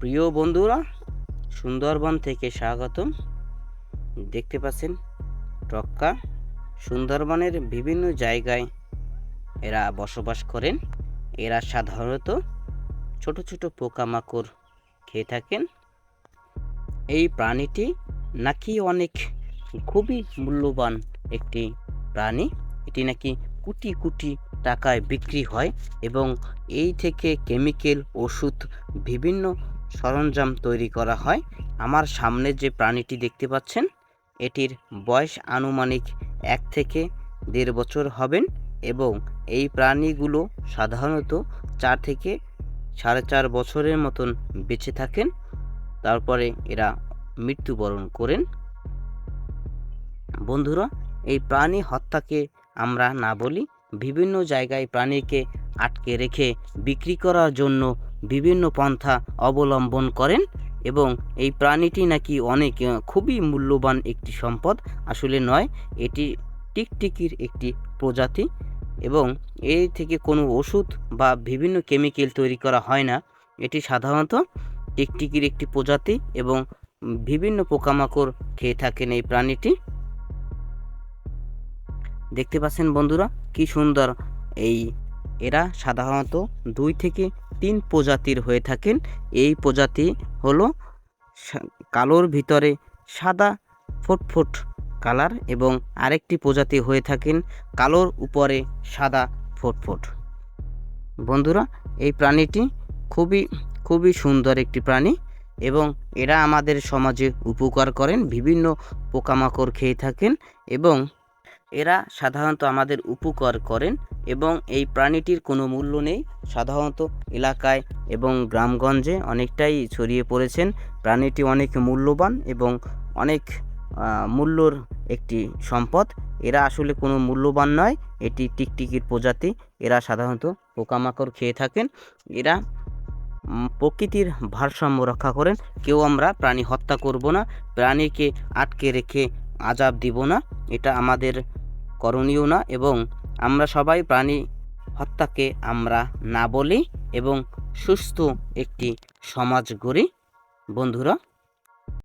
প্রিয় বন্ধুরা, সুন্দরবন থেকে স্বাগতম। দেখতে পাচ্ছেন, টক্কা সুন্দরবনের বিভিন্ন জায়গায় এরা বসবাস করেন। এরা সাধারণত ছোট ছোট পোকামাকড় খেয়ে থাকেন। এই প্রাণীটি নাকি অনেক খুবই মূল্যবান একটি প্রাণী। এটি নাকি কোটি কোটি টাকায় বিক্রি হয় এবং এই থেকে কেমিক্যাল, ওষুধ, বিভিন্ন সরঞ্জাম তৈরি করা হয়। আমার সামনে যে প্রাণীটি দেখতে পাচ্ছেন, এটির বয়স আনুমানিক এক থেকে দেড় বছর হবেন এবং এই প্রাণীগুলো সাধারণত চার থেকে সাড়ে চার বছরের মতন বেঁচে থাকেন। তারপরে এরা মৃত্যুবরণ করেন। বন্ধুরা, এই প্রাণী হত্যাকে আমরা না বলি, বিভিন্ন জায়গায় প্রাণীকে আটকে রেখে বিক্রি করার জন্য বিভিন্ন পন্থা অবলম্বন করেন এবং এই প্রাণীটি নাকি অনেক খুবই মূল্যবান একটি সম্পদ। আসলে নয়, এটি টিকটিকির একটি প্রজাতি এবং এই থেকে কোনো ওষুধ বা বিভিন্ন কেমিক্যাল তৈরি করা হয় না। এটি সাধারণত টিকটিকির একটি প্রজাতি এবং বিভিন্ন পোকামাকড় খেয়ে থাকেন এই প্রাণীটি। দেখতে পাচ্ছেন বন্ধুরা, কি সুন্দর। এই এরা সাধারণত দুই থেকে তিন প্রজাতির হয়ে থাকেন। এই প্রজাতি হলো কালোর ভিতরে সাদা ফুটফুট কালার এবং আরেকটি প্রজাতি হয়ে থাকেন কালোর উপরে সাদা ফুটফুট। বন্ধুরা, এই প্রাণীটি খুবই খুবই সুন্দর একটি প্রাণী এবং এরা আমাদের সমাজে উপকার করেন, বিভিন্ন পোকামাকড় খেয়ে থাকেন এবং এরা সাধারণত আমাদের উপকার করেন এবং এই প্রাণীটির কোনো মূল্য নেই। সাধারণত এলাকায় এবং গ্রামগঞ্জে অনেকটাই ছড়িয়ে পড়েছেন। প্রাণীটি অনেক মূল্যবান এবং অনেক মূল্যর একটি সম্পদ। এরা আসলে কোনো মূল্যবান নয়। এটি টিকটিকির প্রজাতি। এরা সাধারণত পোকামাকড় খেয়ে থাকেন। এরা প্রকৃতির ভারসাম্য রক্ষা করেন। কেউ আমরা প্রাণী হত্যা করব না। প্রাণীকে আটকে রেখে আজাব দিব না। এটা আমাদের করণীয় না এবং আমরা সবাই প্রাণী হত্যাকে আমরা না বলি এবং সুস্থ একটি সমাজ গড়ি। বন্ধুরা